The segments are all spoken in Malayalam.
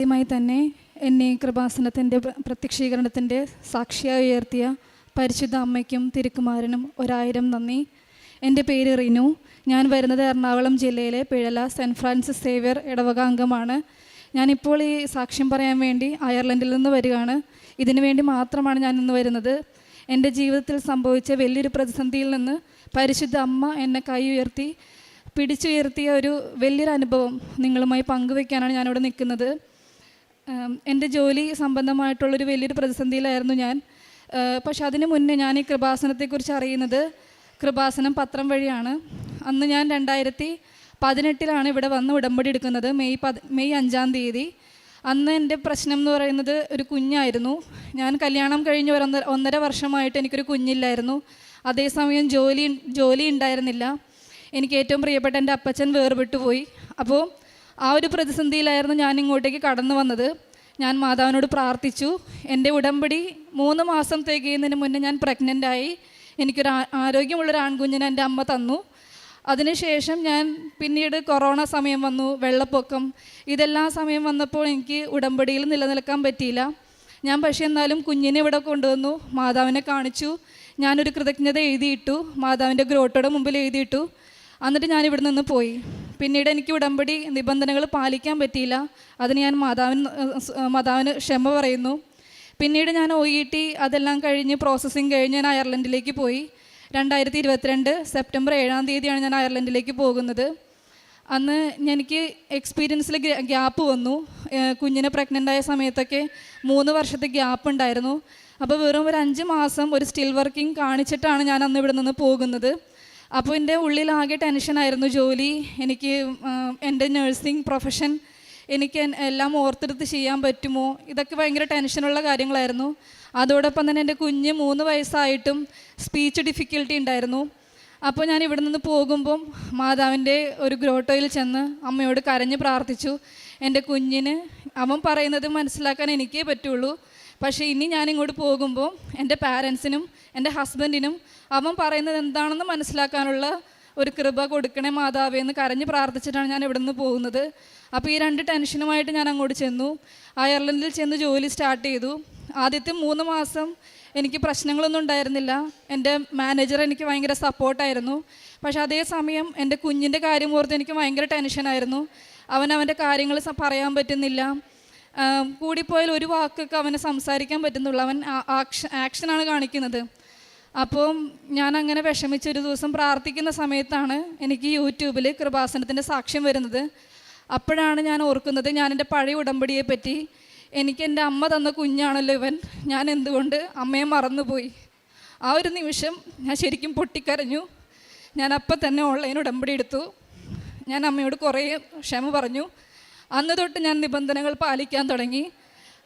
ആദ്യമായി തന്നെ എന്നെ കൃപാസനത്തിന്റെ പ്ര- പ്രത്യക്ഷീകരണത്തിന്റെ സാക്ഷിയായി ഉയർത്തിയ പരിശുദ്ധ അമ്മയ്ക്കും തിരുക്കുമാരനും ഒരായിരം നന്ദി. എന്റെ പേര് റിനു. ഞാൻ വരുന്നത് എറണാകുളം ജില്ലയിലെ പിഴല സെന്റ് ഫ്രാൻസിസ് സേവ്യർ ഇടവക അംഗമാണ്. ഞാനിപ്പോൾ ഈ സാക്ഷ്യം പറയാൻ വേണ്ടി അയർലൻഡിൽ നിന്ന് വരികയാണ്. ഇതിനു വേണ്ടി മാത്രമാണ് ഞാൻ ഇന്ന് വരുന്നത്. എന്റെ ജീവിതത്തിൽ സംഭവിച്ച വലിയൊരു പ്രതിസന്ധിയിൽ നിന്ന് പരിശുദ്ധ അമ്മ എന്നെ കൈ ഉയർത്തി പിടിച്ചുയർത്തിയ ഒരു വലിയൊരു അനുഭവം നിങ്ങളുമായി പങ്കുവെക്കാനാണ് ഞാനിവിടെ നിൽക്കുന്നത്. എന്റെ ജോലി സംബന്ധമായിട്ടുള്ളൊരു വലിയൊരു പ്രതിസന്ധിയിലായിരുന്നു ഞാൻ. പക്ഷെ അതിന് മുന്നേ ഞാൻ ഈ കൃപാസനത്തെക്കുറിച്ച് അറിയുന്നത് കൃപാസനം പത്രം വഴിയാണ്. അന്ന് ഞാൻ രണ്ടായിരത്തി പതിനെട്ടിലാണ് ഇവിടെ വന്ന് ഉടമ്പടി എടുക്കുന്നത് മെയ് പത് മെയ് അഞ്ചാം തീയതി. അന്ന് എന്റെ പ്രശ്നം എന്ന് പറയുന്നത് ഒരു കുഞ്ഞായിരുന്നു. ഞാൻ കല്യാണം കഴിഞ്ഞ് ഒരു ഒന്നര വർഷമായിട്ട് എനിക്കൊരു കുഞ്ഞില്ലായിരുന്നു. അതേസമയം ജോലി ജോലി ഉണ്ടായിരുന്നില്ല. എനിക്ക് ഏറ്റവും പ്രിയപ്പെട്ട എന്റെ അപ്പച്ചൻ വേർപെട്ടു പോയി അപ്പോൾ ആ ഒരു പ്രതിസന്ധിയിലായിരുന്നു ഞാൻ ഇങ്ങോട്ടേക്ക് കടന്നു വന്നത്. ഞാൻ മാതാവിനോട് പ്രാർത്ഥിച്ചു. എന്റെ ഉടമ്പടി മൂന്ന് മാസം തികയുന്നതിന് മുന്നേ ഞാൻ പ്രഗ്നന്റ് ആയി. എനിക്കൊരു ആരോഗ്യമുള്ളൊരു ആൺകുഞ്ഞിനെ എന്റെ അമ്മ തന്നു. അതിനുശേഷം ഞാൻ പിന്നീട് കൊറോണ സമയം വന്നു വെള്ളപ്പൊക്കം. ഇതെല്ലാം സമയം വന്നപ്പോൾ എനിക്ക് ഉടമ്പടിയിൽ നിലനിൽക്കാൻ പറ്റിയില്ല. ഞാൻ പക്ഷേ എന്നാലും കുഞ്ഞിനെ ഇവിടെ കൊണ്ടുവന്നു മാതാവിനെ കാണിച്ചു. ഞാനൊരു കൃതജ്ഞത എഴുതിയിട്ടു മാതാവിന്റെ ഗ്രോട്ടോയുടെ മുമ്പിൽ എഴുതിയിട്ടു. എന്നിട്ട് ഞാൻ ഇവിടെ നിന്ന് പോയി. പിന്നീട് എനിക്ക് ഉടമ്പടി നിബന്ധനകൾ പാലിക്കാൻ പറ്റിയില്ല. അതിന് ഞാൻ മാതാവിന് മാതാവിന് ക്ഷമ പറയുന്നു. പിന്നീട് ഞാൻ ഒ ഇ ടി അതെല്ലാം കഴിഞ്ഞ് പ്രോസസ്സിങ് കഴിഞ്ഞ് ഞാൻ അയർലൻഡിലേക്ക് പോയി. രണ്ടായിരത്തി ഇരുപത്തിരണ്ട് സെപ്റ്റംബർ ഏഴാം തീയതിയാണ് ഞാൻ അയർലൻഡിലേക്ക് പോകുന്നത്. അന്ന് എനിക്ക് എക്സ്പീരിയൻസിൽ ഗ്യാപ്പ് വന്നു. കുഞ്ഞിനെ പ്രഗ്നന്റ് ആയ സമയത്തൊക്കെ മൂന്ന് വർഷത്തെ ഗ്യാപ്പ് ഉണ്ടായിരുന്നു. അപ്പോൾ വെറും ഒരു അഞ്ച് മാസം ഒരു സ്റ്റിൽ വർക്കിംഗ് കാണിച്ചിട്ടാണ് ഞാൻ അന്ന് ഇവിടെ നിന്ന് പോകുന്നത്. അപ്പോൾ എന്റെ ഉള്ളിലാകെ ടെൻഷനായിരുന്നു ജോലി. എനിക്ക് എന്റെ നഴ്സിംഗ് പ്രൊഫഷൻ എനിക്ക് എല്ലാം ഓർത്തെടുത്ത് ചെയ്യാൻ പറ്റുമോ? ഇതൊക്കെ ഭയങ്കര ടെൻഷനുള്ള കാര്യങ്ങളായിരുന്നു. അതോടൊപ്പം തന്നെ എന്റെ കുഞ്ഞ് മൂന്ന് വയസ്സായിട്ടും സ്പീച്ച് ഡിഫിക്കൽട്ടി ഉണ്ടായിരുന്നു. അപ്പോൾ ഞാൻ ഇവിടെ നിന്ന് പോകുമ്പം മാതാവിന്റെ ഒരു ഗ്രോട്ടോയിൽ ചെന്ന് അമ്മയോട് കരഞ്ഞ് പ്രാർത്ഥിച്ചു. എന്റെ കുഞ്ഞിന് അവൻ പറയുന്നത് മനസ്സിലാക്കാൻ എനിക്കേ പറ്റുള്ളൂ. പക്ഷേ ഇനി ഞാൻ ഇങ്ങോട്ട് പോകുമ്പോൾ എന്റെ പാരൻസിനും എന്റെ ഹസ്ബൻഡിനും അവൻ പറയുന്നത് എന്താണെന്ന് മനസ്സിലാക്കാനുള്ള ഒരു കൃപ കൊടുക്കണേ മാതാവേ എന്ന് കരഞ്ഞ് പ്രാർത്ഥിച്ചിട്ടാണ് ഞാൻ ഇവിടെ നിന്ന് പോകുന്നത്. അപ്പോൾ ഈ രണ്ട് ടെൻഷനുമായിട്ട് ഞാൻ അങ്ങോട്ട് ചെന്നു. അയർലൻഡിൽ ചെന്ന് ജോലി സ്റ്റാർട്ട് ചെയ്തു. ആദ്യത്തെ മൂന്ന് മാസം എനിക്ക് പ്രശ്നങ്ങളൊന്നും ഉണ്ടായിരുന്നില്ല. എന്റെ മാനേജർ എനിക്ക് ഭയങ്കര സപ്പോർട്ടായിരുന്നു. പക്ഷേ അതേ സമയം എന്റെ കുഞ്ഞിന്റെ കാര്യം ഓർത്ത് എനിക്ക് ഭയങ്കര ടെൻഷനായിരുന്നു. അവൻ അവന്റെ കാര്യങ്ങൾ പറയാൻ പറ്റുന്നില്ല. കൂടിപ്പോയാൽ ഒരു വാക്കൊക്കെ അവനെ സംസാരിക്കാൻ പറ്റുന്നുള്ളൂ. അവൻ ആക്ഷൻ ആക്ഷ- ആക്ഷനാണ് കാണിക്കുന്നത്. അപ്പം ഞാൻ അങ്ങനെ വിഷമിച്ച് ഒരു ദിവസം പ്രാർത്ഥിക്കുന്ന സമയത്താണ് എനിക്ക് യൂട്യൂബിൽ കൃപാസനത്തിന്റെ സാക്ഷ്യം വരുന്നത്. അപ്പോഴാണ് ഞാൻ ഓർക്കുന്നത് ഞാൻ എന്റെ പഴയ ഉടമ്പടിയെ പറ്റി എനിക്ക് എന്റെ അമ്മ തന്ന കുഞ്ഞാണല്ലോ ഇവൻ. ഞാൻ എന്തുകൊണ്ട് അമ്മയെ മറന്നുപോയി? ആ ഒരു നിമിഷം ഞാൻ ശരിക്കും പൊട്ടിക്കരഞ്ഞു. ഞാൻ അപ്പം തന്നെ ഓൺലൈൻ ഉടമ്പടി എടുത്തു. ഞാൻ അമ്മയോട് കുറേ ക്ഷമ പറഞ്ഞു. അന്ന് തൊട്ട് ഞാൻ നിബന്ധനകൾ പാലിക്കാൻ തുടങ്ങി.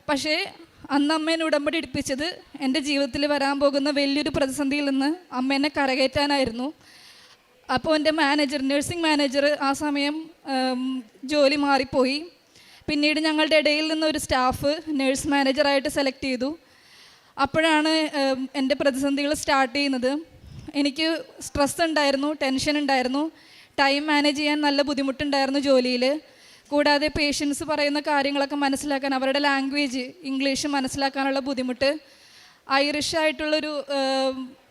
പക്ഷേ അന്ന് അമ്മേനെ ഉടമ്പടി എടുപ്പിച്ചത് എന്റെ ജീവിതത്തിൽ വരാൻ പോകുന്ന വലിയൊരു പ്രതിസന്ധിയിൽ നിന്ന് അമ്മ എന്നെ കരകയറ്റാനായിരുന്നു. അപ്പോൾ എന്റെ മാനേജർ നഴ്സിംഗ് മാനേജർ ആ സമയം ജോലി മാറിപ്പോയി. പിന്നീട് ഞങ്ങളുടെ ഇടയിൽ നിന്നൊരു സ്റ്റാഫ് നഴ്സ് മാനേജറായിട്ട് സെലക്ട് ചെയ്തു. അപ്പോഴാണ് എന്റെ പ്രതിസന്ധികൾ സ്റ്റാർട്ട് ചെയ്യുന്നത്. എനിക്ക് സ്ട്രെസ് ഉണ്ടായിരുന്നു ടെൻഷൻ ഉണ്ടായിരുന്നു. ടൈം മാനേജ് ചെയ്യാൻ നല്ല ബുദ്ധിമുട്ടുണ്ടായിരുന്നു ജോലിയിൽ. കൂടാതെ പേഷ്യൻസ് പറയുന്ന കാര്യങ്ങളൊക്കെ മനസ്സിലാക്കാൻ അവരുടെ ലാംഗ്വേജ് ഇംഗ്ലീഷ് മനസ്സിലാക്കാനുള്ള ബുദ്ധിമുട്ട് ഐറിഷ് ആയിട്ടുള്ളൊരു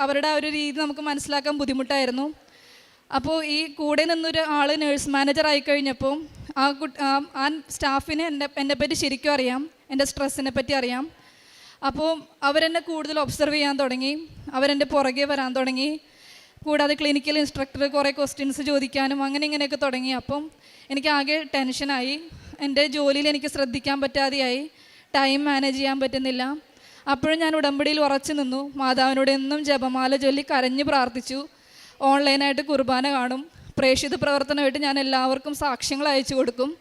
അവരുടെ ആ ഒരു രീതി നമുക്ക് മനസ്സിലാക്കാൻ ബുദ്ധിമുട്ടായിരുന്നു. അപ്പോൾ ഈ കൂടെ നിന്നൊരു ആൾ നേഴ്സ് മാനേജർ ആയി കഴിഞ്ഞപ്പോൾ ആ കുട്ടി ആ സ്റ്റാഫിന് എന്റെ എന്നെ പറ്റി ശരിക്കും അറിയാം എന്റെ സ്ട്രെസ്സിനെ പറ്റി അറിയാം. അപ്പോൾ അവരെന്നെ കൂടുതൽ ഒബ്സർവ് ചെയ്യാൻ തുടങ്ങി അവരെന്റെ പുറകെ വരാൻ തുടങ്ങി. കൂടാതെ ക്ലിനിക്കൽ ഇൻസ്ട്രക്ടർ കുറേ ക്വസ്റ്റ്യൻസ് ചോദിക്കാനും അങ്ങനെ ഇങ്ങനെയൊക്കെ തുടങ്ങി. അപ്പം എനിക്ക് ആകെ ടെൻഷനായി. എന്റെ ജോലിയിൽ എനിക്ക് ശ്രദ്ധിക്കാൻ പറ്റാതെയായി. ടൈം മാനേജ് ചെയ്യാൻ പറ്റുന്നില്ല. അപ്പോഴും ഞാൻ ഉടമ്പടിയിൽ ഉറച്ചു നിന്നു. മാതാവിനോട് എന്നും ജപമാല ചൊല്ലി കരഞ്ഞു പ്രാർത്ഥിച്ചു. ഓൺലൈനായിട്ട് കുർബാന കാണും. പ്രേക്ഷിത പ്രവർത്തനമായിട്ട് ഞാൻ എല്ലാവർക്കും സാക്ഷ്യങ്ങൾ അയച്ചു കൊടുക്കും.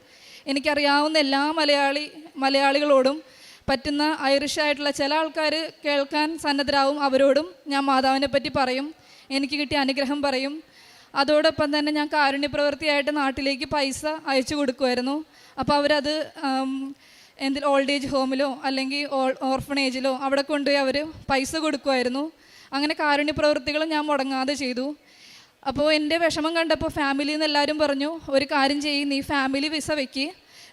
എനിക്കറിയാവുന്ന എല്ലാ മലയാളി മലയാളികളോടും പറ്റുന്ന ഐറിഷ് ആയിട്ടുള്ള ചില ആൾക്കാർ കേൾക്കാൻ സന്നദ്ധരാവും. അവരോടും ഞാൻ മാതാവിനെ പറ്റി പറയും. എനിക്ക് കിട്ടിയ അനുഗ്രഹം പറയും. അതോടൊപ്പം തന്നെ ഞാൻ കാരുണ്യപ്രവൃത്തിയായിട്ട് നാട്ടിലേക്ക് പൈസ അയച്ചു കൊടുക്കുമായിരുന്നു അപ്പോൾ അവരത് എന്തിൽ ഓൾഡ് ഏജ് ഹോമിലോ അല്ലെങ്കിൽ ഓർഫണേജിലോ അവിടെ കൊണ്ടുപോയി അവർ പൈസ കൊടുക്കുമായിരുന്നു അങ്ങനെ കാരുണ്യപ്രവൃത്തികൾ ഞാൻ മുടങ്ങാതെ ചെയ്തു. അപ്പോൾ എന്റെ വിഷമം കണ്ടപ്പോൾ ഫാമിലിയിൽ നിന്ന് എല്ലാവരും പറഞ്ഞു ഒരു കാര്യം ചെയ്യും നീ ഫാമിലി വിസ വെക്ക്.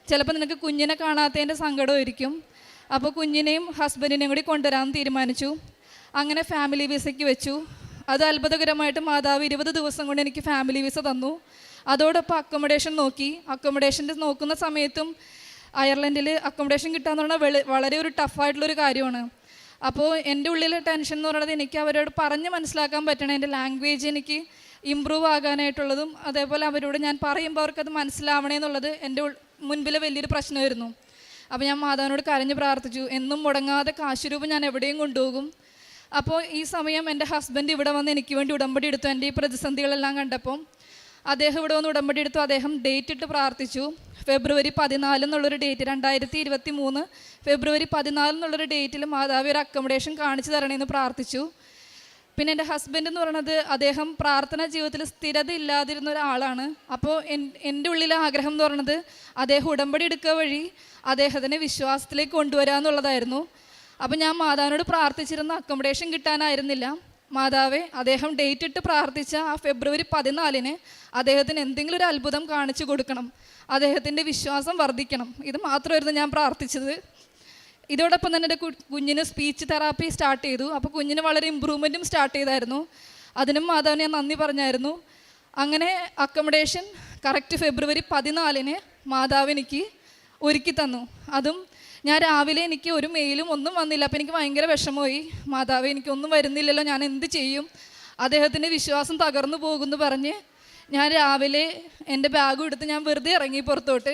ചിലപ്പോൾ നിനക്ക് കുഞ്ഞിനെ കാണാത്തതിന്റെ സങ്കടമായിരിക്കും അപ്പോൾ കുഞ്ഞിനെയും ഹസ്ബൻഡിനെയും കൂടി കൊണ്ടുവരാമെന്ന് തീരുമാനിച്ചു. അങ്ങനെ ഫാമിലി വിസയ്ക്ക് വെച്ചു. അത് അത്ഭുതകരമായിട്ട് മാതാവ് ഇരുപത് ദിവസം കൊണ്ട് എനിക്ക് ഫാമിലി വിസ തന്നു. അതോടൊപ്പം അക്കോമഡേഷൻ നോക്കി. അക്കോമഡേഷന്റെ നോക്കുന്ന സമയത്തും അയർലൻഡിൽ അക്കോമഡേഷൻ കിട്ടുക എന്ന് പറഞ്ഞാൽ വെളി- വളരെ ഒരു ടഫായിട്ടുള്ളൊരു കാര്യമാണ്. അപ്പോൾ എന്റെ ഉള്ളിലെ ടെൻഷൻ എന്ന് പറയുന്നത് എനിക്ക് അവരോട് പറഞ്ഞ് മനസ്സിലാക്കാൻ പറ്റണം. എന്റെ ലാംഗ്വേജ് എനിക്ക് ഇമ്പ്രൂവ് ആകാനായിട്ടുള്ളതും അതേപോലെ അവരോട് ഞാൻ പറയുമ്പോൾ അവർക്കത് മനസ്സിലാവണേ എന്നുള്ളത് എന്റെ മുൻപിലെ വലിയൊരു പ്രശ്നമായിരുന്നു. അപ്പോൾ ഞാൻ മാതാവിനോട് കരഞ്ഞ് പ്രാർത്ഥിച്ചു. എന്നും മുടങ്ങാതെ കാശുരൂപം ഞാൻ എവിടെയും കൊണ്ടുപോകും. അപ്പോൾ ഈ സമയം എന്റെ ഹസ്ബൻഡ് ഇവിടെ വന്ന് എനിക്ക് വേണ്ടി ഉടമ്പടി എടുത്തു. എന്റെ ഈ പ്രതിസന്ധികളെല്ലാം കണ്ടപ്പം അദ്ദേഹം ഇവിടെ വന്ന് ഉടമ്പടി എടുത്തു. അദ്ദേഹം ഡേറ്റ് ഇട്ട് പ്രാർത്ഥിച്ചു. ഫെബ്രുവരി പതിനാല് എന്നുള്ളൊരു ഡേറ്റ് രണ്ടായിരത്തി ഇരുപത്തി മൂന്ന് ഫെബ്രുവരി പതിനാല് എന്നുള്ളൊരു ഡേറ്റിൽ മാതാവ് ഒരു അക്കോമഡേഷൻ കാണിച്ചു തരണമെന്ന് പ്രാർത്ഥിച്ചു. പിന്നെ എന്റെ ഹസ്ബൻഡ് എന്ന് പറയുന്നത് അദ്ദേഹം പ്രാർത്ഥന ജീവിതത്തിൽ സ്ഥിരത ഇല്ലാതിരുന്ന ഒരാളാണ്. അപ്പോൾ എന്റെ ഉള്ളിലെ ആഗ്രഹം എന്ന് പറയുന്നത് അദ്ദേഹം ഉടമ്പടി എടുക്കുക വഴി അദ്ദേഹത്തിനെ വിശ്വാസത്തിലേക്ക് കൊണ്ടുവരിക അപ്പോൾ ഞാൻ മാതാവിനോട് പ്രാർത്ഥിച്ചിരുന്ന അക്കോമഡേഷൻ കിട്ടാനായിരുന്നില്ല. മാതാവെ അദ്ദേഹം ഡേറ്റ് ഇട്ട് പ്രാർത്ഥിച്ച ആ ഫെബ്രുവരി പതിനാലിന് അദ്ദേഹത്തിന് എന്തെങ്കിലും ഒരു അത്ഭുതം കാണിച്ചു കൊടുക്കണം. അദ്ദേഹത്തിന്റെ വിശ്വാസം വർദ്ധിക്കണം. ഇത് മാത്രമായിരുന്നു ഞാൻ പ്രാർത്ഥിച്ചത്. ഇതോടൊപ്പം തന്നെ എന്റെ കുഞ്ഞിന് സ്പീച്ച് തെറാപ്പി സ്റ്റാർട്ട് ചെയ്തു. അപ്പോൾ കുഞ്ഞിന് വളരെ ഇമ്പ്രൂവ്മെന്റും സ്റ്റാർട്ട് ചെയ്തായിരുന്നു. അതിനും മാതാവിന് ഞാൻ നന്ദി പറഞ്ഞായിരുന്നു. അങ്ങനെ അക്കോമഡേഷൻ കറക്റ്റ് ഫെബ്രുവരി പതിനാലിന് മാതാവിനിക്ക് ഒരുക്കി തന്നു. അതും ഞാൻ രാവിലെ എനിക്ക് ഒരു മെയിലും ഒന്നും വന്നില്ല. അപ്പോൾ എനിക്ക് ഭയങ്കര വിഷമമായി. മാതാവ് എനിക്കൊന്നും വരുന്നില്ലല്ലോ. ഞാൻ എന്ത് ചെയ്യും? അദ്ദേഹത്തിന്റെ വിശ്വാസം തകർന്നു പോകുമെന്ന് പറഞ്ഞ് ഞാൻ രാവിലെ എന്റെ ബാഗും എടുത്ത് ഞാൻ വെറുതെ ഇറങ്ങി പുറത്തോട്ട്.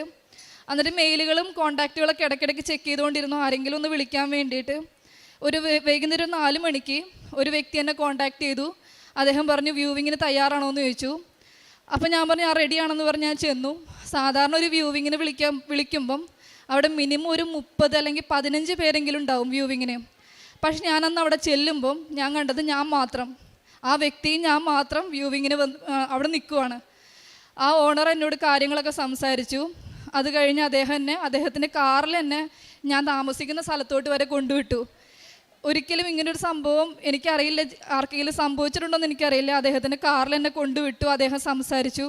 എന്നിട്ട് മെയിലുകളും കോണ്ടാക്റ്റുകളൊക്കെ ഇടയ്ക്കിടയ്ക്ക് ചെക്ക് ചെയ്തുകൊണ്ടിരുന്നു. ആരെങ്കിലും ഒന്ന് വിളിക്കാൻ വേണ്ടിയിട്ട്. ഒരു വൈകുന്നേരം നാല് മണിക്ക് ഒരു വ്യക്തി എന്നെ കോണ്ടാക്ട് ചെയ്തു. അദ്ദേഹം പറഞ്ഞു വ്യൂവിങ്ങിന് തയ്യാറാണോ? എന്ന് ചോദിച്ചു. അപ്പോൾ ഞാൻ പറഞ്ഞു ആ റെഡിയാണെന്ന് പറഞ്ഞ് ഞാൻ ചെന്നു. സാധാരണ ഒരു വ്യൂവിങ്ങിന് വിളിക്കാൻ വിളിക്കുമ്പം അവിടെ മിനിമം ഒരു മുപ്പത് അല്ലെങ്കിൽ പതിനഞ്ച് പേരെങ്കിലും ഉണ്ടാവും വ്യൂവിങ്ങിന് പക്ഷെ ഞാനന്ന് അവിടെ ചെല്ലുമ്പം ഞാൻ കണ്ടത് ഞാൻ മാത്രം. ആ വ്യക്തിയും ഞാൻ മാത്രം വ്യൂവിങ്ങിന് വന്ന് അവിടെ നിൽക്കുവാണ് ആ ഓണർ എന്നോട് കാര്യങ്ങളൊക്കെ സംസാരിച്ചു. അത് കഴിഞ്ഞ് അദ്ദേഹം എന്നെ അദ്ദേഹത്തിന്റെ കാറിൽ തന്നെ ഞാൻ താമസിക്കുന്ന സ്ഥലത്തോട്ട് വരെ കൊണ്ടുവിട്ടു. ഒരിക്കലും ഇങ്ങനൊരു സംഭവം എനിക്കറിയില്ല ആർക്കെങ്കിലും സംഭവിച്ചിട്ടുണ്ടോ എന്ന് എനിക്കറിയില്ല. അദ്ദേഹത്തിന്റെ കാറിൽ എന്നെ കൊണ്ടുവിട്ടു അദ്ദേഹം സംസാരിച്ചു.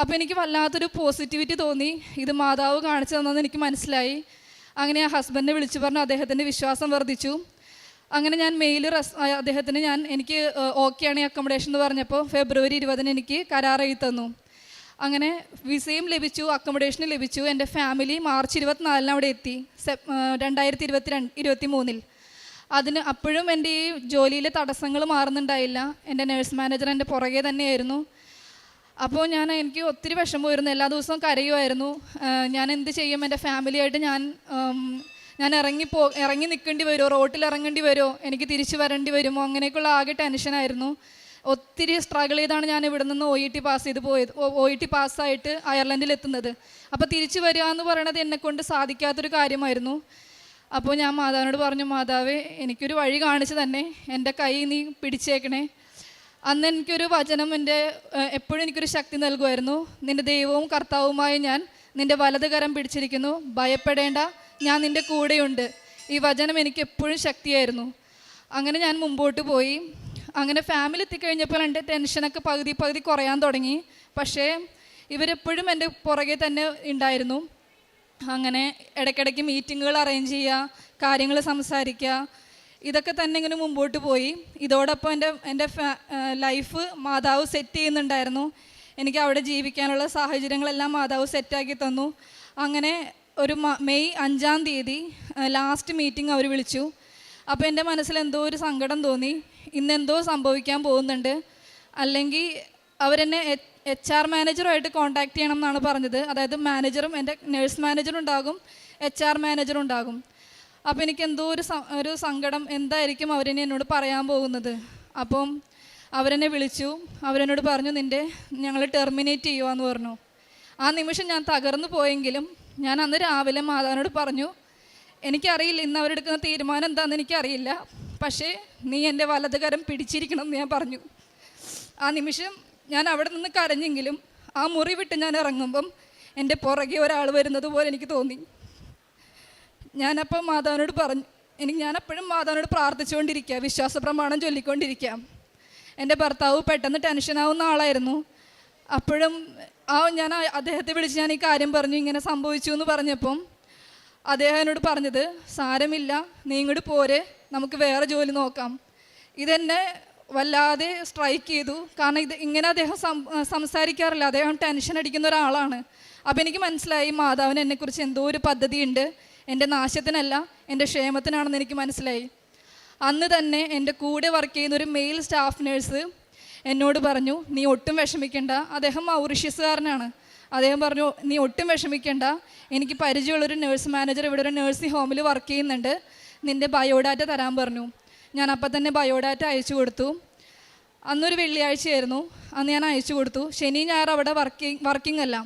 അപ്പോൾ എനിക്ക് വല്ലാത്തൊരു പോസിറ്റിവിറ്റി തോന്നി. ഇത് മാതാവ് കാണിച്ചു തന്നെന്ന് എനിക്ക് മനസ്സിലായി. അങ്ങനെ ആ ഹസ്ബൻഡിനെ വിളിച്ചു പറഞ്ഞു അദ്ദേഹത്തിന്റെ വിശ്വാസം വർദ്ധിച്ചു. അങ്ങനെ ഞാൻ മെയിൽ റെസ് അദ്ദേഹത്തിന് ഞാൻ എനിക്ക് ഓക്കെയാണ് ഈ അക്കോമഡേഷൻ എന്ന് പറഞ്ഞപ്പോൾ ഫെബ്രുവരി ഇരുപതിന് എനിക്ക് കരാർ എഴുതി തന്നു. അങ്ങനെ വിസയും ലഭിച്ചു അക്കോമഡേഷനും ലഭിച്ചു. എന്റെ ഫാമിലി മാർച്ച് ഇരുപത്തിനാലിന് അവിടെ എത്തി സെപ് രണ്ടായിരത്തി ഇരുപത്തി രണ്ട് ഇരുപത്തി മൂന്നിൽ അതിന് അപ്പോഴും എന്റെ ഈ ജോലിയിലെ തടസ്സങ്ങൾ മാറുന്നുണ്ടായില്ല. എന്റെ നേഴ്സ് മാനേജർ എന്റെ പുറകെ തന്നെയായിരുന്നു. അപ്പോൾ ഞാൻ എനിക്ക് ഒത്തിരി വിഷമമായിരുന്നു എല്ലാ ദിവസവും കരയുമായിരുന്നു. ഞാൻ എന്ത് ചെയ്യും? എന്റെ ഫാമിലിയായിട്ട് ഞാൻ ഞാൻ ഇറങ്ങിപ്പോ ഇറങ്ങി നിൽക്കേണ്ടി വരുമോ? റോട്ടിൽ ഇറങ്ങേണ്ടി വരുമോ? എനിക്ക് തിരിച്ചു വരേണ്ടി വരുമോ? അങ്ങനെയൊക്കെയുള്ള ആകെ ടെൻഷനായിരുന്നു ഒത്തിരി സ്ട്രഗിൾ ചെയ്താണ് ഞാൻ ഇവിടെ നിന്ന് ഒ ഇ ടി പാസ് ചെയ്ത് പോയത്. ഒ ഇ ടി പാസ്സായിട്ട് അയർലൻഡിൽ എത്തുന്നത്. അപ്പോൾ തിരിച്ചു വരിക എന്ന് പറയണത് എന്നെക്കൊണ്ട് സാധിക്കാത്തൊരു കാര്യമായിരുന്നു. അപ്പോൾ ഞാൻ മാതാവിനോട് പറഞ്ഞു മാതാവ് എനിക്കൊരു വഴി കാണിച്ചു തന്നെ. എന്റെ കൈ നീ പിടിച്ചേക്കണേ. അന്ന് എനിക്കൊരു വചനം എന്റെ എപ്പോഴും എനിക്കൊരു ശക്തി നൽകുമായിരുന്നു. നിന്റെ ദൈവവും കർത്താവുമായി ഞാൻ നിന്റെ വലത് കരം പിടിച്ചിരിക്കുന്നു. ഭയപ്പെടേണ്ട ഞാൻ നിന്റെ കൂടെയുണ്ട്. ഈ വചനം എനിക്ക് എപ്പോഴും ശക്തിയായിരുന്നു. അങ്ങനെ ഞാൻ മുമ്പോട്ട് പോയി. അങ്ങനെ ഫാമിലി എത്തിക്കഴിഞ്ഞപ്പോൾ എന്റെ ടെൻഷനൊക്കെ പകുതി പകുതി കുറയാൻ തുടങ്ങി. പക്ഷേ ഇവരെപ്പോഴും എന്റെ പുറകെ തന്നെ ഉണ്ടായിരുന്നു. അങ്ങനെ ഇടയ്ക്കിടയ്ക്ക് മീറ്റിങ്ങുകൾ അറേഞ്ച് ചെയ്യുക കാര്യങ്ങൾ സംസാരിക്കുക ഇതൊക്കെ തന്നെ ഇങ്ങനെ മുമ്പോട്ട് പോയി. ഇതോടൊപ്പം എന്റെ എന്റെ ലൈഫ് മാതാവ് സെറ്റ് ചെയ്യുന്നുണ്ടായിരുന്നു. എനിക്ക് അവിടെ ജീവിക്കാനുള്ള സാഹചര്യങ്ങളെല്ലാം മാതാവ് സെറ്റാക്കി തന്നു. അങ്ങനെ ഒരു മെയ് അഞ്ചാം തീയതി ലാസ്റ്റ് മീറ്റിംഗ് അവർ വിളിച്ചു. അപ്പോൾ എന്റെ മനസ്സിൽ എന്തോ ഒരു സങ്കടം തോന്നി. ഇന്നെന്തോ സംഭവിക്കാൻ പോകുന്നുണ്ട്. അല്ലെങ്കിൽ അവരെന്നെ എച്ച് ആർ മാനേജറുമായിട്ട് കോൺടാക്ട് ചെയ്യണം എന്നാണ് പറഞ്ഞത്. അതായത് മാനേജറും എന്റെ നേഴ്സ് മാനേജറും ഉണ്ടാകും. എച്ച് ആർ മാനേജറും ഉണ്ടാകും. അപ്പോൾ എനിക്ക് എന്തോ ഒരു ഒരു സങ്കടം എന്തായിരിക്കും അവരെന്നെ എന്നോട് പറയാൻ പോകുന്നത്? അപ്പം അവരെന്നെ വിളിച്ചു. അവരെന്നോട് പറഞ്ഞു നിന്റെ ഞങ്ങൾ ടെർമിനേറ്റ് ചെയ്യുവാന്ന് പറഞ്ഞു. ആ നിമിഷം ഞാൻ തകർന്നു പോയെങ്കിലും ഞാൻ അന്ന് രാവിലെ മാതാവിനോട് പറഞ്ഞു എനിക്കറിയില്ല ഇന്ന് അവരെടുക്കുന്ന തീരുമാനം എന്താണെന്ന് എനിക്കറിയില്ല. പക്ഷേ നീ എന്റെ വലതുകരം പിടിച്ചിരിക്കണം എന്ന് ഞാൻ പറഞ്ഞു. ആ നിമിഷം ഞാൻ അവിടെ നിന്ന് കരഞ്ഞെങ്കിലും ആ മുറി വിട്ട് ഞാൻ ഇറങ്ങുമ്പം എന്റെ പുറകെ ഒരാൾ വരുന്നത് പോലെ എനിക്ക് തോന്നി. ഞാനപ്പം മാതാവിനോട് പറഞ്ഞു എനിക്ക് ഞാനപ്പോഴും മാതാവിനോട് പ്രാർത്ഥിച്ചുകൊണ്ടിരിക്കുക വിശ്വാസ പ്രമാണം ചൊല്ലിക്കൊണ്ടിരിക്കുക. എന്റെ ഭർത്താവ് പെട്ടെന്ന് ടെൻഷനാവുന്ന ആളായിരുന്നു. അപ്പോഴും ആ ഞാൻ അദ്ദേഹത്തെ വിളിച്ച് ഞാൻ ഈ കാര്യം പറഞ്ഞു ഇങ്ങനെ സംഭവിച്ചു എന്ന് പറഞ്ഞപ്പം അദ്ദേഹം എന്നോട് പറഞ്ഞത് സാരമില്ല നീ ഇങ്ങോട്ട് പോരെ നമുക്ക് വേറെ ജോലി നോക്കാം. ഇതെന്നെ വല്ലാതെ സ്ട്രൈക്ക് ചെയ്തു. കാരണം ഇത് ഇങ്ങനെ അദ്ദേഹം സംസാരിക്കാറില്ല. അദ്ദേഹം ടെൻഷൻ അടിക്കുന്ന ഒരാളാണ്. അപ്പോൾ എനിക്ക് മനസ്സിലായി മാതാവിന് എന്നെക്കുറിച്ച് എന്തോ ഒരു പദ്ധതിയുണ്ട്. എന്റെ നാശത്തിനല്ല എന്റെ ക്ഷേമത്തിനാണെന്ന് എനിക്ക് മനസ്സിലായി. അന്ന് തന്നെ എന്റെ കൂടെ വർക്ക് ചെയ്യുന്ന ഒരു മെയിൽ സ്റ്റാഫ് നേഴ്സ് എന്നോട് പറഞ്ഞു നീ ഒട്ടും വിഷമിക്കേണ്ട അദ്ദേഹം മൗറിഷ്യസുകാരനാണ്. അദ്ദേഹം പറഞ്ഞു നീ ഒട്ടും വിഷമിക്കേണ്ട എനിക്ക് പരിചയമുള്ളൊരു നേഴ്സ് മാനേജർ ഇവിടെ ഒരു നേഴ്സിംഗ് ഹോമിൽ വർക്ക് ചെയ്യുന്നുണ്ട്. നിന്റെ ബയോഡാറ്റ തരാൻ പറഞ്ഞു. ഞാൻ അപ്പം തന്നെ ബയോഡാറ്റ അയച്ചു കൊടുത്തു. അന്നൊരു വെള്ളിയാഴ്ചയായിരുന്നു അന്ന് ഞാൻ അയച്ചു കൊടുത്തു. ശനി ഞായർ അവിടെ വർക്കിംഗ് വർക്കിംഗ് അല്ല.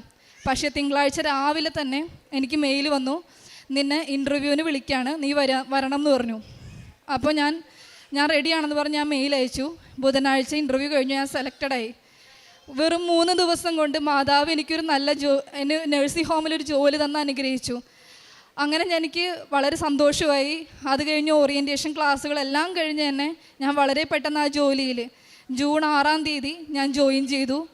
പക്ഷേ തിങ്കളാഴ്ച രാവിലെ തന്നെ എനിക്ക് മെയിൽ വന്നു. നിന്നെ ഇന്റർവ്യൂവിന് വിളിക്കുകയാണ് നീ വരാ വരണം എന്ന് പറഞ്ഞു. അപ്പോൾ ഞാൻ ഞാൻ റെഡിയാണെന്ന് പറഞ്ഞ് ഞാൻ മെയിൽ അയച്ചു. ബുധനാഴ്ച ഇന്റർവ്യൂ കഴിഞ്ഞു ഞാൻ സെലക്റ്റഡ് ആയി. വെറും മൂന്ന് ദിവസം കൊണ്ട് മാതാവ് എനിക്കൊരു നല്ല ജോ എന്നെ നഴ്സിംഗ് ഹോമിലൊരു ജോലി തന്ന് അനുഗ്രഹിച്ചു. അങ്ങനെ എനിക്ക് വളരെ സന്തോഷമായി. അത് കഴിഞ്ഞ് ഓറിയന്റേഷൻ ക്ലാസ്സുകളെല്ലാം കഴിഞ്ഞ് തന്നെ ഞാൻ വളരെ പെട്ടെന്ന് ആ ജോലിയിൽ ജൂൺ ആറാം തീയതി ഞാൻ ജോയിൻ ചെയ്തു.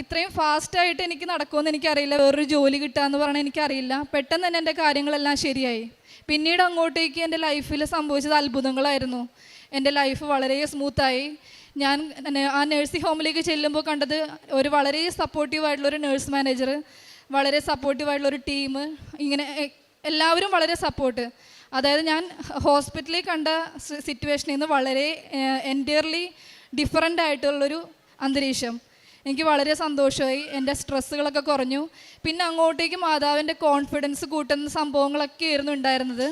ഇത്രയും ഫാസ്റ്റായിട്ട് എനിക്ക് നടക്കുമെന്ന് എനിക്കറിയില്ല. വേറൊരു ജോലി കിട്ടാന്ന് പറഞ്ഞാൽ എനിക്കറിയില്ല. പെട്ടെന്ന് തന്നെ എന്റെ കാര്യങ്ങളെല്ലാം ശരിയായി. പിന്നീട് അങ്ങോട്ടേക്ക് എന്റെ ലൈഫിൽ സംഭവിച്ചത് അത്ഭുതങ്ങളായിരുന്നു. എന്റെ ലൈഫ് വളരെ സ്മൂത്തായി ഞാൻ ആ നേഴ്സിംഗ് ഹോമിലേക്ക് ചെല്ലുമ്പോൾ കണ്ടത് ഒരു വളരെ സപ്പോർട്ടീവ് ഒരു നേഴ്സ് മാനേജർ വളരെ സപ്പോർട്ടീവ് ഒരു ടീം ഇങ്ങനെ എല്ലാവരും വളരെ സപ്പോർട്ട് അതായത് ഞാൻ ഹോസ്പിറ്റലിൽ കണ്ട സിറ്റുവേഷനിൽ നിന്ന് വളരെ എന്റയർലി ഡിഫറെന്റ് ആയിട്ടുള്ളൊരു അന്തരീക്ഷം. എനിക്ക് വളരെ സന്തോഷമായി. എന്റെ സ്ട്രെസ്സുകളൊക്കെ കുറഞ്ഞു. പിന്നെ അങ്ങോട്ടേക്ക് മാതാവിന്റെ കോൺഫിഡൻസ് കൂട്ടുന്ന സംഭവങ്ങളൊക്കെ ആയിരുന്നു ഉണ്ടായിരുന്നത്.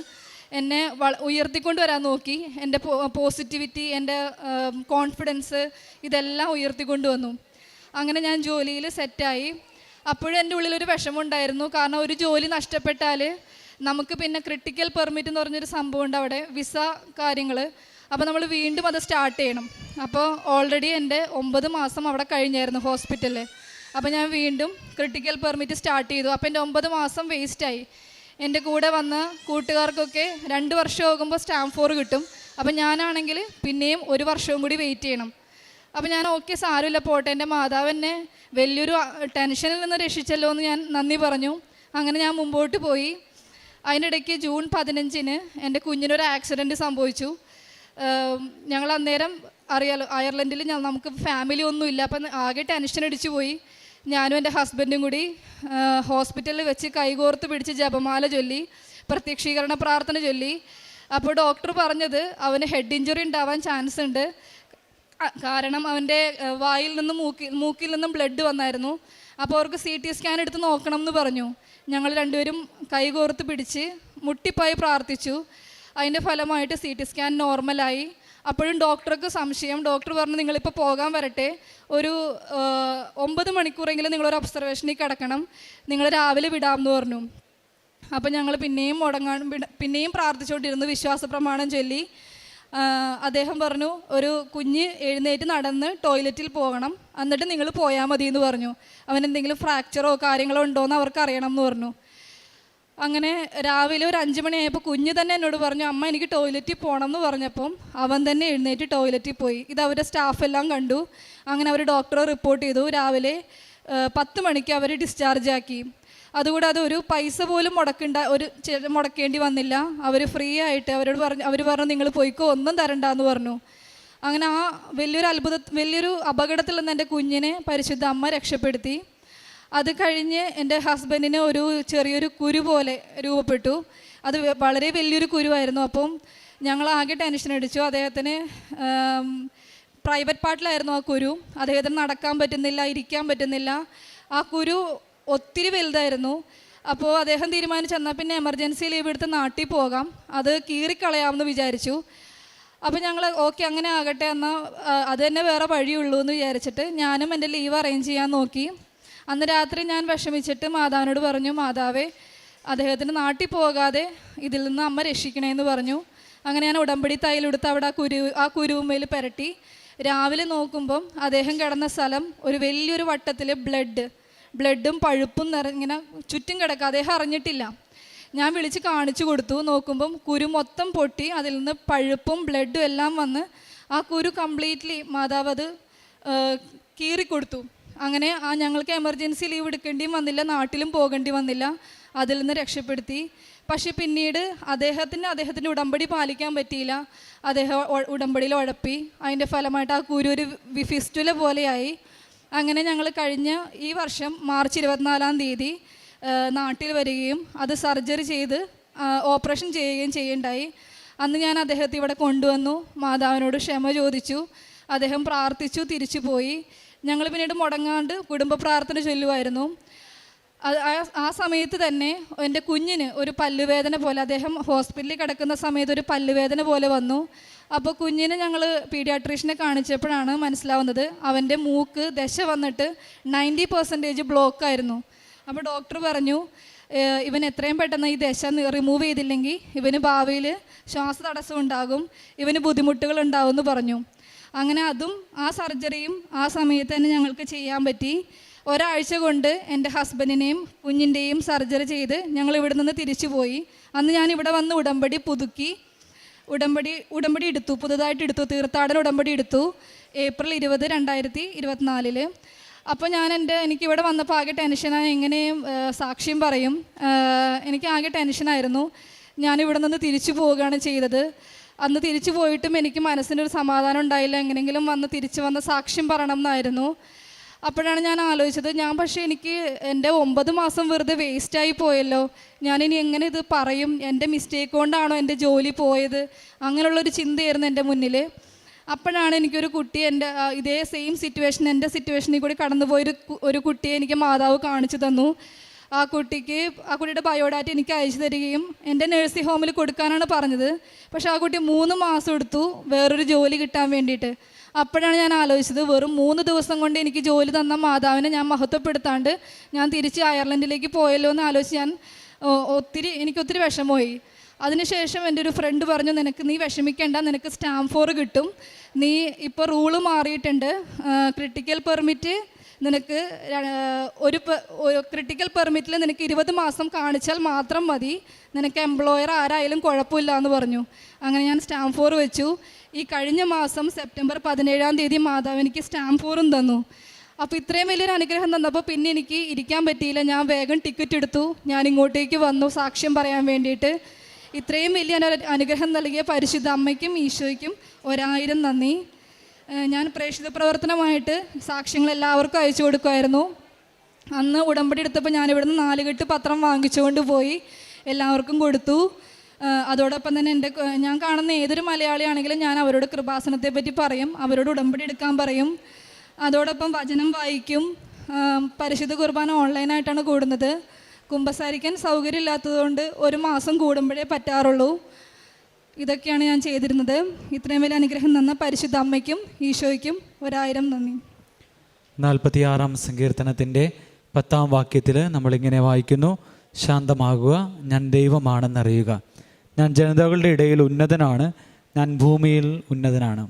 എന്നെ ഉയർത്തിക്കൊണ്ട് വരാൻ നോക്കി. എന്റെ പോസിറ്റിവിറ്റി എന്റെ കോൺഫിഡൻസ് ഇതെല്ലാം ഉയർത്തിക്കൊണ്ട് വന്നു. അങ്ങനെ ഞാൻ ജോലിയിൽ സെറ്റായി അപ്പോഴും എന്റെ ഉള്ളിലൊരു വിഷമമുണ്ടായിരുന്നു. കാരണം ഒരു ജോലി നഷ്ടപ്പെട്ടാൽ നമുക്ക് പിന്നെ ക്രിട്ടിക്കൽ പെർമിറ്റ് എന്ന് പറഞ്ഞൊരു സംഭവം ഉണ്ട് അവിടെ. വിസ കാര്യങ്ങൾ അപ്പോൾ നമ്മൾ വീണ്ടും അത് സ്റ്റാർട്ട് ചെയ്യണം. അപ്പോൾ ഓൾറെഡി എന്റെ ഒമ്പത് മാസം അവിടെ കഴിഞ്ഞായിരുന്നു ഹോസ്പിറ്റലിൽ അപ്പോൾ ഞാൻ വീണ്ടും ക്രിട്ടിക്കൽ പെർമിറ്റ് സ്റ്റാർട്ട് ചെയ്തു. അപ്പോൾ എന്റെ ഒമ്പത് മാസം വേസ്റ്റായി എന്റെ കൂടെ വന്ന കൂട്ടുകാർക്കൊക്കെ രണ്ട് വർഷം ആകുമ്പോൾ സ്റ്റാമ്പ് ഫോർ കിട്ടും. അപ്പം ഞാനാണെങ്കിൽ പിന്നെയും ഒരു വർഷവും കൂടി വെയിറ്റ് ചെയ്യണം. അപ്പോൾ ഞാൻ ഓക്കെ സാരമില്ല പോട്ടെ. എന്റെ മാതാവ് എന്നെ വലിയൊരു ടെൻഷനിൽ നിന്ന് രക്ഷിച്ചല്ലോ എന്ന് ഞാൻ നന്ദി പറഞ്ഞു. അങ്ങനെ ഞാൻ മുമ്പോട്ട് പോയി. അതിനിടയ്ക്ക് ജൂൺ പതിനഞ്ചിന് എന്റെ കുഞ്ഞിനൊരു ആക്സിഡന്റ് സംഭവിച്ചു. ഞങ്ങൾ അന്നേരം അറിയാലോ അയർലൻഡിൽ ഞാൻ നമുക്ക് ഫാമിലി ഒന്നുമില്ല. അപ്പം ആകെ ടെൻഷൻ അടിച്ചു പോയി. ഞാനും എന്റെ ഹസ്ബൻഡും കൂടി ഹോസ്പിറ്റലിൽ വെച്ച് കൈകോർത്ത് പിടിച്ച് ജപമാല ചൊല്ലി പ്രത്യക്ഷീകരണ പ്രാർത്ഥന ചൊല്ലി. അപ്പോൾ ഡോക്ടർ പറഞ്ഞത് അവന് ഹെഡ് ഇഞ്ചുറി ഉണ്ടാവാൻ ചാൻസ് ഉണ്ട്. കാരണം അവന്റെ വായിൽ നിന്നും മൂക്കി മൂക്കിൽ നിന്നും ബ്ലഡ് വന്നായിരുന്നു. അപ്പോൾ അവർക്ക് സി ടി സ്കാൻ എടുത്ത് നോക്കണം എന്ന് പറഞ്ഞു. ഞങ്ങൾ രണ്ടുപേരും കൈകോർത്ത് പിടിച്ച് മുട്ടിപ്പായി പ്രാർത്ഥിച്ചു. അതിന്റെ ഫലമായിട്ട് സി ടി സ്കാൻ നോർമലായി അപ്പോഴും ഡോക്ടർക്ക് സംശയം. ഡോക്ടർ പറഞ്ഞു നിങ്ങളിപ്പോൾ പോകാൻ വരട്ടെ. ഒരു ഒമ്പത് മണിക്കൂറെങ്കിലും നിങ്ങളൊരു ഒബ്സർവേഷനിൽ കിടക്കണം. നിങ്ങൾ രാവിലെ വിടാമെന്ന് പറഞ്ഞു. അപ്പോൾ ഞങ്ങൾ പിന്നെയും മുടങ്ങാൻ പിന്നെയും പ്രാർത്ഥിച്ചുകൊണ്ടിരുന്നു വിശ്വാസ പ്രമാണം ചൊല്ലി അദ്ദേഹം പറഞ്ഞു ഒരു കുഞ്ഞ് എഴുന്നേറ്റ് നടന്ന് ടോയ്ലറ്റിൽ പോകണം. എന്നിട്ട് നിങ്ങൾ പോയാൽ മതി എന്ന് പറഞ്ഞു. അവൻ എന്തെങ്കിലും ഫ്രാക്ചറോ കാര്യങ്ങളോ ഉണ്ടോ എന്ന് അവർക്ക് അറിയണം എന്ന് പറഞ്ഞു. അങ്ങനെ രാവിലെ ഒരു അഞ്ച് മണിയായപ്പോൾ കുഞ്ഞ് തന്നെ എന്നോട് പറഞ്ഞു അമ്മ എനിക്ക് ടോയ്ലറ്റിൽ പോകണം എന്ന് പറഞ്ഞപ്പം അവൻ തന്നെ എഴുന്നേറ്റ് ടോയ്ലറ്റിൽ പോയി. ഇത് അവരുടെ സ്റ്റാഫ് എല്ലാം കണ്ടു. അങ്ങനെ അവർ ഡോക്ടറെ റിപ്പോർട്ട് ചെയ്തു. രാവിലെ പത്ത് മണിക്ക് അവർ ഡിസ്ചാർജ് ആക്കി. അതുകൂടാതെ ഒരു പൈസ പോലും മുടക്കണ്ട ഒരു മുടക്കേണ്ടി വന്നില്ല. അവർ ഫ്രീ ആയിട്ട് അവരോട് പറഞ്ഞു അവർ പറഞ്ഞു നിങ്ങൾ പോയിക്കോ ഒന്നും തരണ്ട എന്ന് പറഞ്ഞു. അങ്ങനെ ആ വലിയൊരു അത്ഭുത വലിയൊരു അപകടത്തിൽ നിന്ന് എന്റെ കുഞ്ഞിനെ പരിശുദ്ധ അമ്മ രക്ഷപ്പെടുത്തി. അത് കഴിഞ്ഞ് എന്റെ ഹസ്ബൻഡിന് ഒരു ചെറിയൊരു കുരു പോലെ രൂപപ്പെട്ടു. അത് വളരെ വലിയൊരു കുരുവായിരുന്നു. അപ്പം ഞങ്ങൾ ആകെ ടെൻഷൻ അടിച്ചു. അദ്ദേഹത്തിന് പ്രൈവറ്റ് പാർട്ടിലായിരുന്നു ആ കുരു. അദ്ദേഹത്തിന് നടക്കാൻ പറ്റുന്നില്ല ഇരിക്കാൻ പറ്റുന്നില്ല. ആ കുരു ഒത്തിരി വലുതായിരുന്നു. അപ്പോൾ അദ്ദേഹം തീരുമാനിച്ചു എന്നാൽ പിന്നെ എമർജൻസി ലീവ് എടുത്ത് നാട്ടിൽ പോകാം. അത് കീറിക്കളയാമെന്ന് വിചാരിച്ചു. അപ്പോൾ ഞങ്ങൾ ഓക്കെ അങ്ങനെ ആകട്ടെ. എന്നാൽ അത് തന്നെ വേറെ വഴിയുള്ളൂ എന്ന് വിചാരിച്ചിട്ട് ഞാനും എന്റെ ലീവ് അറേഞ്ച് ചെയ്യാൻ നോക്കി. അന്ന് രാത്രി ഞാൻ വിഷമിച്ചിട്ട് മാതാവിനോട് പറഞ്ഞു മാതാവേ അദ്ദേഹത്തിന് നാട്ടിൽ പോകാതെ ഇതിൽ നിന്ന് അമ്മ രക്ഷിക്കണേന്ന് പറഞ്ഞു. അങ്ങനെ ഞാൻ ഉടമ്പടി തൈലെടുത്ത് അവിടെ ആ കുരു ആ കുരുവുമ്മയിൽ പുരട്ടി. രാവിലെ നോക്കുമ്പം അദ്ദേഹം കിടന്ന സ്ഥലം ഒരു വലിയൊരു വട്ടത്തിൽ ബ്ലഡ് ബ്ലഡും പഴുപ്പും നിറ ഇങ്ങനെ ചുറ്റും കിടക്കുക. അദ്ദേഹം അറിഞ്ഞിട്ടില്ല. ഞാൻ വിളിച്ച് കാണിച്ചു കൊടുത്തു. നോക്കുമ്പം കുരു മൊത്തം പൊട്ടി അതിൽ നിന്ന് പഴുപ്പും ബ്ലഡും എല്ലാം വന്ന് ആ കുരു കംപ്ലീറ്റ്ലി മാതാവ് അത് കീറിക്കൊടുത്തു. അങ്ങനെ ആ ഞങ്ങൾക്ക് എമർജൻസി ലീവ് എടുക്കേണ്ടിയും വന്നില്ല നാട്ടിലും പോകേണ്ടി വന്നില്ല അതിൽ നിന്ന് രക്ഷപ്പെടുത്തി. പക്ഷെ പിന്നീട് അദ്ദേഹത്തിന് അദ്ദേഹത്തിന്റെ ഉടമ്പടി പാലിക്കാൻ പറ്റിയില്ല. അദ്ദേഹം ഉടമ്പടിയിൽ ഉഴപ്പി. അതിന്റെ ഫലമായിട്ട് ആ കുരു ഒരു വിഫിസ്റ്റുല പോലെയായി. അങ്ങനെ ഞങ്ങൾ കഴിഞ്ഞ ഈ വർഷം മാർച്ച് ഇരുപത്തിനാലാം തീയതി നാട്ടിൽ വരികയും അത് സർജറി ചെയ്ത് ഓപ്പറേഷൻ ചെയ്യുകയും ചെയ്യുണ്ടായി അന്ന് ഞാൻ അദ്ദേഹത്തെ ഇവിടെ കൊണ്ടുവന്നു. മാതാവിനോട് ക്ഷമ ചോദിച്ചു. അദ്ദേഹം പ്രാർത്ഥിച്ചു തിരിച്ചു പോയി ഞങ്ങൾ പിന്നീട് മുടങ്ങാണ്ട് കുടുംബ പ്രാർത്ഥന ചൊല്ലുമായിരുന്നു ആ- സമയത്ത് തന്നെ എന്റെ കുഞ്ഞിന് ഒരു പല്ലുവേദന പോലെ അദ്ദേഹം ഹോസ്പിറ്റലിൽ കിടക്കുന്ന സമയത്ത് ഒരു പല്ലുവേദന പോലെ വന്നു. അപ്പോൾ കുഞ്ഞിനെ ഞങ്ങൾ പീഡിയാട്രീഷനെ കാണിച്ചപ്പോഴാണ് മനസ്സിലാവുന്നത് അവന്റെ മൂക്ക് ദശ വന്നിട്ട് നയന്റി പെർസെന്റേജ് ബ്ലോക്കായിരുന്നു അപ്പോൾ ഡോക്ടർ പറഞ്ഞു ഇവൻ എത്രയും പെട്ടെന്ന് ഈ ദശ റിമൂവ് ചെയ്തില്ലെങ്കിൽ ഇവന് ഭാവിയിൽ ശ്വാസതടസ്സം ഉണ്ടാകും ഇവന് ബുദ്ധിമുട്ടുകൾ ഉണ്ടാകുമെന്ന് പറഞ്ഞു. അങ്ങനെ അതും ആ സർജറിയും ആ സമയത്ത് തന്നെ ഞങ്ങൾക്ക് ചെയ്യാൻ പറ്റി. ഒരാഴ്ച കൊണ്ട് എന്റെ ഹസ്ബൻഡിനെയും കുഞ്ഞിന്റെയും സർജറി ചെയ്ത് ഞങ്ങൾ ഇവിടെ നിന്ന് തിരിച്ചു പോയി. അന്ന് ഞാൻ ഇവിടെ വന്ന് ഉടമ്പടി പുതുക്കി. ഉടമ്പടി ഉടമ്പടി എടുത്തു. പുതുതായിട്ട് എടുത്തു. തീർത്ഥാടന ഉടമ്പടി എടുത്തു. ഏപ്രിൽ ഇരുപത് രണ്ടായിരത്തി ഇരുപത്തിനാലിൽ. അപ്പോൾ ഞാൻ എന്റെ എനിക്ക് ഇവിടെ വന്നപ്പോൾ ആകെ ടെൻഷനായി എങ്ങനെയും സാക്ഷ്യം പറയും? എനിക്ക് ആകെ ടെൻഷനായിരുന്നു ഞാൻ ഇവിടെ നിന്ന് തിരിച്ചു പോവുകയാണ് ചെയ്തത്. അന്ന് തിരിച്ചു പോയിട്ടും എനിക്ക് മനസ്സിനൊരു സമാധാനം ഉണ്ടായില്ല. എങ്ങനെയെങ്കിലും വന്ന് തിരിച്ചു വന്ന് സാക്ഷ്യം പറയണം എന്നായിരുന്നു. അപ്പോഴാണ് ഞാൻ ആലോചിച്ചത് ഞാൻ പക്ഷേ എനിക്ക് എന്റെ ഒമ്പത് മാസം വെറുതെ വേസ്റ്റായി പോയല്ലോ. ഞാനിനി എങ്ങനെ ഇത് പറയും? എന്റെ മിസ്റ്റേക്ക് കൊണ്ടാണോ എന്റെ ജോലി പോയത്? അങ്ങനെയുള്ളൊരു ചിന്തയായിരുന്നു എന്റെ മുന്നിൽ അപ്പോഴാണ് എനിക്കൊരു കുട്ടി എന്റെ ഇതേ സെയിം സിറ്റുവേഷൻ എന്റെ സിറ്റുവേഷനിൽ കൂടി കടന്നുപോയൊരു ഒരു കുട്ടിയെ എനിക്ക് മാതാവ് കാണിച്ചു തന്നു. ആ കുട്ടിക്ക് ആ കുട്ടിയുടെ ബയോഡാറ്റ എനിക്ക് അയച്ചു തരികയും എന്റെ നഴ്സിംഗ് ഹോമിൽ കൊടുക്കാനാണ് പറഞ്ഞത്. പക്ഷേ ആ കുട്ടി മൂന്ന് മാസം എടുത്തു വേറൊരു ജോലി കിട്ടാൻ വേണ്ടിയിട്ട്. അപ്പോഴാണ് ഞാൻ ആലോചിച്ചത് വെറും മൂന്ന് ദിവസം കൊണ്ട് എനിക്ക് ജോലി തന്ന മാതാവിനെ ഞാൻ മഹത്വപ്പെടുത്താണ്ട് ഞാൻ തിരിച്ച് അയർലൻഡിലേക്ക് പോയല്ലോ എന്ന് ആലോചിച്ച് ഞാൻ ഒത്തിരി എനിക്ക് ഒത്തിരി വിഷമമായി. അതിനുശേഷം എന്റെ ഒരു ഫ്രണ്ട് പറഞ്ഞു നിനക്ക് നീ വിഷമിക്കേണ്ട നിനക്ക് സ്റ്റാമ്പ് ഫോർ കിട്ടും. നീ ഇപ്പോൾ റൂൾ മാറിയിട്ടുണ്ട്. ക്രിട്ടിക്കൽ പെർമിറ്റ് നിനക്ക് ഒരു ക്രിട്ടിക്കൽ പെർമിറ്റിൽ നിനക്ക് ഇരുപത് മാസം കാണിച്ചാൽ മാത്രം മതി. നിനക്ക് എംപ്ലോയർ ആരായാലും കുഴപ്പമില്ല എന്ന് പറഞ്ഞു. അങ്ങനെ ഞാൻ സ്റ്റാമ്പ് ഫോർ വെച്ചു. ഈ കഴിഞ്ഞ മാസം സെപ്റ്റംബർ പതിനേഴാം തീയതി മാതാവ് എനിക്ക് സ്റ്റാമ്പ് ഫോറും തന്നു. അപ്പോൾ ഇത്രയും വലിയൊരു അനുഗ്രഹം തന്നപ്പോൾ പിന്നെ എനിക്ക് ഇരിക്കാൻ പറ്റിയില്ല. ഞാൻ വേഗം ടിക്കറ്റ് എടുത്തു. ഞാൻ ഇങ്ങോട്ടേക്ക് വന്നു സാക്ഷ്യം പറയാൻ വേണ്ടിയിട്ട്. ഇത്രയും വലിയ അനു- അനുഗ്രഹം നൽകിയ പരിശുദ്ധ അമ്മയ്ക്കും ഈശോയ്ക്കും ഒരായിരം നന്ദി. ഞാൻ പ്രേക്ഷിത പ്രവർത്തനമായിട്ട് സാക്ഷ്യങ്ങൾ എല്ലാവർക്കും അയച്ചു കൊടുക്കുമായിരുന്നു. അന്ന് ഉടമ്പടി എടുത്തപ്പോൾ ഞാൻ ഇവിടുന്ന് നാലുകെട്ട് പത്രം വാങ്ങിച്ചുകൊണ്ട് പോയി എല്ലാവർക്കും കൊടുത്തു. അതോടൊപ്പം തന്നെ എന്റെ ഞാൻ കാണുന്ന ഏതൊരു മലയാളിയാണെങ്കിലും ഞാൻ അവരോട് കൃപാസനത്തെ പറ്റി പറയും അവരോട് ഉടമ്പടി എടുക്കാൻ പറയും. അതോടൊപ്പം വചനം വായിക്കും. പരിശുദ്ധ കുർബാന ഓൺലൈനായിട്ടാണ് കൂടുന്നത്. കുമ്പസാരിക്കാൻ സൗകര്യമില്ലാത്തതുകൊണ്ട് ഒരു മാസം കൂടുമ്പോഴേ പറ്റാറുള്ളൂ. ഇതൊക്കെയാണ് ഞാൻ ചെയ്തിരുന്നത്. ഇത്രയും വലിയ അനുഗ്രഹം തന്ന പരിശുദ്ധ അമ്മയ്ക്കും ഈശോയ്ക്കും ഒരായിരം നന്ദി. നാൽപ്പത്തിയാറാം സങ്കീർത്തനത്തിന്റെ പത്താം വാക്യത്തിൽ നമ്മളിങ്ങനെ വായിക്കുന്നു. ശാന്തമാകുക ഞാൻ ദൈവമാണെന്നറിയുക. ഞാൻ ജനതകളുടെ ഇടയിൽ ഉന്നതനാണ് ഞാൻ ഭൂമിയിൽ ഉന്നതനാണ്.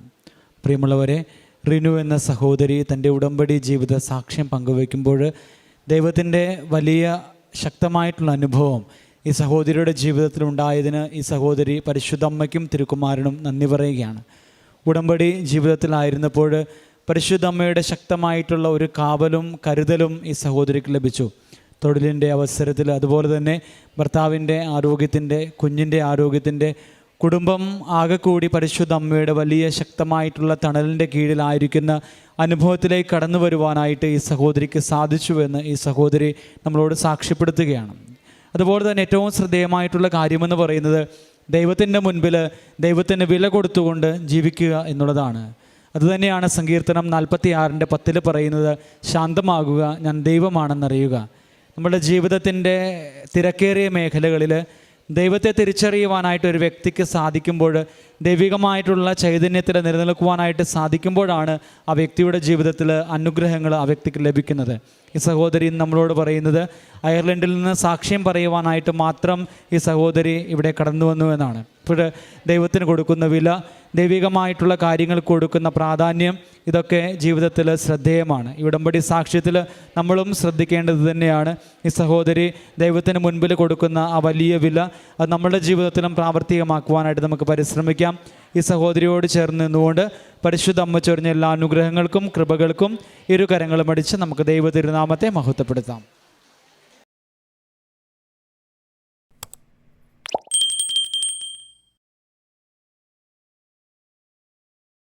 പ്രിയമുള്ളവരെ റിനു എന്ന സഹോദരി തന്റെ ഉടമ്പടി ജീവിത സാക്ഷ്യം പങ്കുവയ്ക്കുമ്പോൾ ദൈവത്തിന്റെ വലിയ ശക്തമായിട്ടുള്ള അനുഭവം ഈ സഹോദരിയുടെ ജീവിതത്തിൽ ഉണ്ടായതിന് ഈ സഹോദരി പരിശുദ്ധമ്മയ്ക്കും തിരുക്കുമാരനും നന്ദി പറയുകയാണ്. ഉടമ്പടി ജീവിതത്തിലായിരുന്നപ്പോൾ പരിശുദ്ധ അമ്മയുടെ ശക്തമായിട്ടുള്ള ഒരു കാവലും കരുതലും ഈ സഹോദരിക്ക് ലഭിച്ചു. തൊഴിലിന്റെ അവസരത്തിൽ അതുപോലെ തന്നെ ഭർത്താവിന്റെ ആരോഗ്യത്തിന്റെ കുഞ്ഞിന്റെ ആരോഗ്യത്തിന്റെ കുടുംബം ആകെ കൂടി പരിശുദ്ധ അമ്മയുടെ വലിയ ശക്തമായിട്ടുള്ള തണലിന്റെ കീഴിലായിരിക്കുന്ന അനുഭവത്തിലേക്ക് കടന്നു വരുവാനായിട്ട് ഈ സഹോദരിക്ക് സാധിച്ചുവെന്ന് ഈ സഹോദരി നമ്മളോട് സാക്ഷ്യപ്പെടുത്തുകയാണ്. അതുപോലെ തന്നെ ഏറ്റവും ശ്രദ്ധേയമായിട്ടുള്ള കാര്യമെന്ന് പറയുന്നത് ദൈവത്തിന്റെ മുൻപിൽ ദൈവത്തിന് വില കൊടുത്തുകൊണ്ട് ജീവിക്കുക എന്നുള്ളതാണ്. അതുതന്നെയാണ് സങ്കീർത്തനം നാൽപ്പത്തി ആറിന്റെ പത്തിൽ പറയുന്നത് ശാന്തമാകുക ഞാൻ ദൈവമാണെന്നറിയുക. നമ്മുടെ ജീവിതത്തിന്റെ തിരക്കേറിയ മേഖലകളിൽ ദൈവത്തെ തിരിച്ചറിയുവാനായിട്ട് ഒരു വ്യക്തിക്ക് സാധിക്കുമ്പോൾ ദൈവികമായിട്ടുള്ള ചൈതന്യത്തിൽ നിലനിൽക്കുവാനായിട്ട് സാധിക്കുമ്പോഴാണ് ആ വ്യക്തിയുടെ ജീവിതത്തിൽ അനുഗ്രഹങ്ങൾ ആ വ്യക്തിക്ക് ലഭിക്കുന്നത്. ഈ സഹോദരി നമ്മളോട് പറയുന്നത് അയർലൻഡിൽ നിന്ന് സാക്ഷ്യം പറയുവാനായിട്ട് മാത്രം ഈ സഹോദരി ഇവിടെ കടന്നു വന്നു എന്നാണ്. ഇപ്പോൾ ദൈവത്തിന് കൊടുക്കുന്ന വില ദൈവികമായിട്ടുള്ള കാര്യങ്ങൾ കൊടുക്കുന്ന പ്രാധാന്യം ഇതൊക്കെ ജീവിതത്തിൽ ശ്രദ്ധേയമാണ്. ഇവിടംപടി സാക്ഷ്യത്തിൽ നമ്മളും ശ്രദ്ധിക്കേണ്ടത് തന്നെയാണ്. ഈ സഹോദരി ദൈവത്തിന് മുൻപിൽ കൊടുക്കുന്ന ആ വലിയ വില അത് നമ്മുടെ ജീവിതത്തിലും പ്രാവർത്തികമാക്കുവാനായിട്ട് നമുക്ക് പരിശ്രമിക്കാം. ഈ സഹോദരിയോട് ചേർന്ന് നിന്നുകൊണ്ട് പരിശുദ്ധ അമ്മ ചൊരിഞ്ഞ എല്ലാ അനുഗ്രഹങ്ങൾക്കും കൃപകൾക്കും ഇരുകരങ്ങളും അടിച്ച് നമുക്ക് ദൈവ തിരുനാമത്തെ മഹത്വപ്പെടുത്താം.